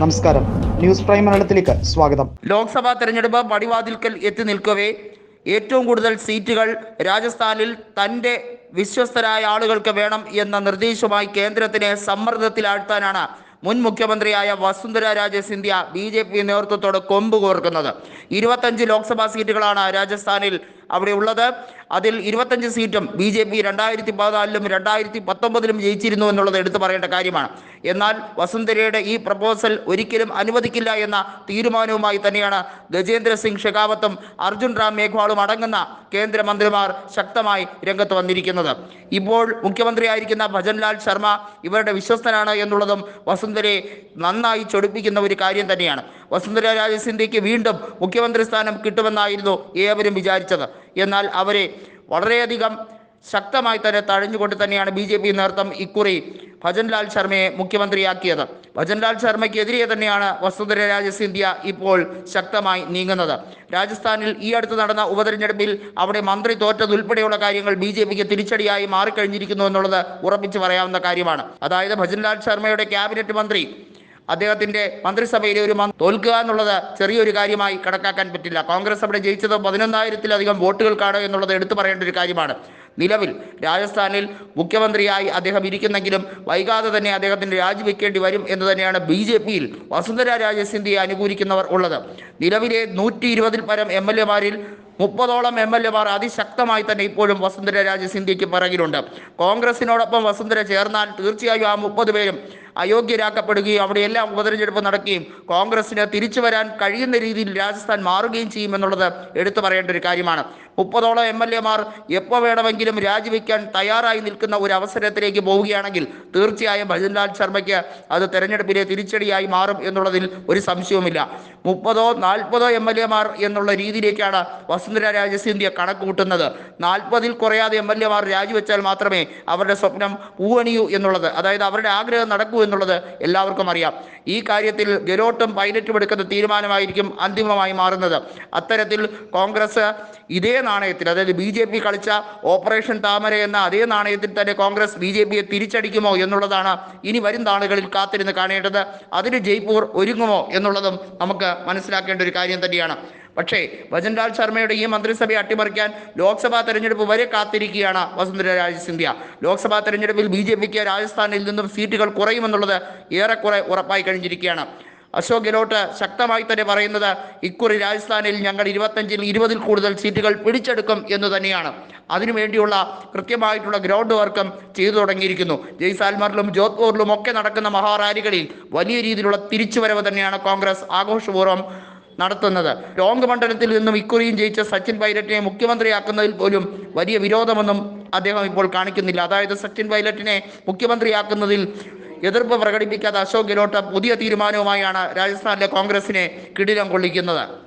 നമസ്കാരം. News prime മലയാളത്തിലേക്ക് സ്വാഗതം. ലോക്സഭാ തെരഞ്ഞെടുപ്പ് പടിവാതിൽക്കൽ എത്തി നിൽക്കവേ ഏറ്റവും കൂടുതൽ സീറ്റുകൾ രാജസ്ഥാനിൽ തന്റെ വിശ്വസ്തരായ ആളുകൾക്ക് വേണം എന്ന നിർദ്ദേശവുമായി കേന്ദ്രത്തിനെ സമ്മർദ്ദത്തിലാഴ്ത്താനാണ് മുൻ മുഖ്യമന്ത്രിയായ Vasundhara Raje Scindia B J P നേതൃത്വത്തോട് കൊമ്പ് കോർക്കുന്നത് ഇരുപത്തഞ്ച് ലോക്സഭാ സീറ്റുകളാണ് രാജസ്ഥാനിൽ അവിടെ ഉള്ളത്. അതിൽ ഇരുപത്തഞ്ച് സീറ്റും ബി ജെ പി രണ്ടായിരത്തി പതിനാലിലും രണ്ടായിരത്തി പത്തൊമ്പതിലും ജയിച്ചിരുന്നു എന്നുള്ളത് എടുത്തു പറയേണ്ട കാര്യമാണ്. എന്നാൽ വസുന്ധരയുടെ ഈ പ്രപ്പോസൽ ഒരിക്കലും അനുവദിക്കില്ല എന്ന തീരുമാനവുമായി തന്നെയാണ് ഗജേന്ദ്ര സിംഗ് ഷെഖാവത്തും അർജുൻ റാം മേഘ്വാളും അടങ്ങുന്ന കേന്ദ്രമന്ത്രിമാർ ശക്തമായി രംഗത്ത് വന്നിരിക്കുന്നത്. ഇപ്പോൾ മുഖ്യമന്ത്രിയായിരിക്കുന്ന ഭജൻലാൽ ശർമ്മ ഇവരുടെ വിശ്വസ്തനാണ് എന്നുള്ളതും വസുന്ധരയെ നന്നായി ചൊടിപ്പിക്കുന്ന ഒരു കാര്യം തന്നെയാണ്. വസുന്ധര രാജെ വീണ്ടും മുഖ്യമന്ത്രി സ്ഥാനം കിട്ടുമെന്നായിരുന്നു ഏവരും വിചാരിച്ചത്. എന്നാൽ അവരെ വളരെയധികം ശക്തമായി തന്നെ തഴഞ്ഞുകൊണ്ട് തന്നെയാണ് ബി ജെ പി നേതൃത്വം ഇക്കുറി ഭജൻലാൽ ശർമ്മയെ മുഖ്യമന്ത്രിയാക്കിയത്. ഭജൻലാൽ ശർമ്മയ്ക്കെതിരെ തന്നെയാണ് വസുന്ധര രാജ സിന്ധ്യ ഇപ്പോൾ ശക്തമായി നീങ്ങുന്നത്. രാജസ്ഥാനിൽ ഈ അടുത്ത് നടന്ന ഉപതെരഞ്ഞെടുപ്പിൽ അവിടെ മന്ത്രി തോറ്റതുൾപ്പെടെയുള്ള കാര്യങ്ങൾ ബി ജെ പിക്ക് തിരിച്ചടിയായി മാറിക്കഴിഞ്ഞിരിക്കുന്നു എന്നുള്ളത് ഉറപ്പിച്ചു പറയാവുന്ന കാര്യമാണ്. അതായത് ഭജൻലാൽ ശർമ്മയുടെ ക്യാബിനറ്റ് മന്ത്രി അദ്ദേഹത്തിന്റെ മന്ത്രിസഭയിലെ ഒരു തോൽക്കുക എന്നുള്ളത് ചെറിയൊരു കാര്യമായി കണക്കാക്കാൻ പറ്റില്ല. കോൺഗ്രസ് അവിടെ ജയിച്ചത് പതിനൊന്നായിരത്തിലധികം വോട്ടുകൾക്കാണ് എന്നുള്ളത് എടുത്തു പറയേണ്ട ഒരു കാര്യമാണ്. നിലവിൽ രാജസ്ഥാനിൽ മുഖ്യമന്ത്രിയായി അദ്ദേഹം ഇരിക്കുന്നെങ്കിലും വൈകാതെ തന്നെ അദ്ദേഹത്തിന് രാജിവെക്കേണ്ടി വരും എന്ന് തന്നെയാണ് ബി ജെ പിയിൽ വസുന്ധര രാജ സിന്ധ്യയെ അനുകൂലിക്കുന്നവർ ഉള്ളത്. നിലവിലെ നൂറ്റി ഇരുപതിൽ പരം എം എൽ എമാരിൽ മുപ്പതോളം എം എൽ എമാർ അതിശക്തമായി തന്നെ ഇപ്പോഴും വസുന്ധര രാജ സിന്ധ്യയ്ക്ക് പിറകിലുണ്ട്. കോൺഗ്രസിനോടൊപ്പം വസുന്ധര ചേർന്നാൽ തീർച്ചയായും ആ മുപ്പത് പേരും അയോഗ്യരാക്കപ്പെടുകയും അവിടെയെല്ലാം ഉപതെരഞ്ഞെടുപ്പ് നടക്കുകയും കോൺഗ്രസിന് തിരിച്ചു വരാൻ കഴിയുന്ന രീതിയിൽ രാജസ്ഥാൻ മാറുകയും ചെയ്യുമെന്നുള്ളത് എടുത്തു പറയേണ്ട ഒരു കാര്യമാണ്. മുപ്പതോളം എം എൽ എമാർ എപ്പോൾ വേണമെങ്കിലും രാജിവെക്കാൻ തയ്യാറായി നിൽക്കുന്ന ഒരു അവസരത്തിലേക്ക് പോവുകയാണെങ്കിൽ തീർച്ചയായും ഭജൻലാൽ ശർമ്മയ്ക്ക് അത് തെരഞ്ഞെടുപ്പിലെ തിരിച്ചടിയായി മാറും എന്നുള്ളതിൽ ഒരു സംശയവുമില്ല. മുപ്പതോ നാൽപ്പതോ എം എൽ എമാർ എന്നുള്ള രീതിയിലേക്കാണ് വസുന്ധര രാജസിന്ധ്യ കണക്ക് കൂട്ടുന്നത് നാൽപ്പതിൽ കുറയാതെ എം എൽ എമാർ രാജിവെച്ചാൽ മാത്രമേ അവരുടെ സ്വപ്നം പൂവണിയൂ എന്നുള്ളത്. അതായത് അവരുടെ ആഗ്രഹം നടക്കൂ എന്നുള്ളത് എല്ലാവർക്കും അറിയാം. ഈ കാര്യത്തിൽ ഗെലോട്ടും പൈലറ്റും എടുക്കുന്ന തീരുമാനമായിരിക്കും അന്തിമമായി മാറുന്നത്. അത്തരത്തിൽ കോൺഗ്രസ് ഇതേ നാണയത്തിൽ അതായത് ബി ജെ പി കളിച്ച ഓപ്പറേഷൻ താമര എന്ന അതേ നാണയത്തിൽ തന്നെ കോൺഗ്രസ് ബി ജെ പിയെ തിരിച്ചടിക്കുമോ എന്നുള്ളതാണ് ഇനി വരും നാളുകളിൽ കാത്തിരുന്ന് കാണേണ്ടത്. അതിന് ജയ്പൂർ ഒരുങ്ങുമോ എന്നുള്ളതും നമുക്ക് മനസ്സിലാക്കേണ്ട ഒരു കാര്യം തന്നെയാണ്. പക്ഷേ ഭജൻലാൽ ശർമ്മയുടെ ഈ മന്ത്രിസഭയെ അട്ടിമറിക്കാൻ ലോക്സഭാ തെരഞ്ഞെടുപ്പ് വരെ കാത്തിരിക്കുകയാണ് വസുന്ധര രാജ സിന്ധ്യ. ലോക്സഭാ തെരഞ്ഞെടുപ്പിൽ ബി ജെ പിക്ക് രാജസ്ഥാനിൽ നിന്നും സീറ്റുകൾ കുറയുമെന്നുള്ളത് ഏറെക്കുറെ ഉറപ്പായി കഴിഞ്ഞിരിക്കുകയാണ്. അശോക് ഗെഹ്ലോട്ട് ശക്തമായി തന്നെ പറയുന്നത് ഇക്കുറി രാജസ്ഥാനിൽ ഞങ്ങൾ ഇരുപത്തഞ്ചിൽ ഇരുപതിൽ കൂടുതൽ സീറ്റുകൾ പിടിച്ചെടുക്കും എന്ന് തന്നെയാണ്. അതിനുവേണ്ടിയുള്ള കൃത്യമായിട്ടുള്ള ഗ്രൗണ്ട് വർക്കും ചെയ്തു തുടങ്ങിയിരിക്കുന്നു. ജയ്സാൽമറിലും ജോധ്പൂരിലും ഒക്കെ നടക്കുന്ന മഹാറാലികളിൽ വലിയ രീതിയിലുള്ള തിരിച്ചുവരവ് തന്നെയാണ് കോൺഗ്രസ് ആഘോഷപൂർവം നടത്തുന്നത്. ലോങ് മണ്ഡലത്തിൽ നിന്നും ഇക്കുറിയും ജയിച്ച സച്ചിൻ പൈലറ്റിനെ മുഖ്യമന്ത്രിയാക്കുന്നതിൽ പോലും വലിയ വിരോധമൊന്നും അദ്ദേഹം ഇപ്പോൾ കാണിക്കുന്നില്ല. അതായത് സച്ചിൻ പൈലറ്റിനെ മുഖ്യമന്ത്രിയാക്കുന്നതിൽ എതിർപ്പ് പ്രകടിപ്പിക്കാത്ത അശോക് ഗെഹ്ലോട്ട് പുതിയ തീരുമാനവുമായാണ് രാജസ്ഥാനിലെ കോൺഗ്രസിനെ കിടിലം കൊള്ളിക്കുന്നത്.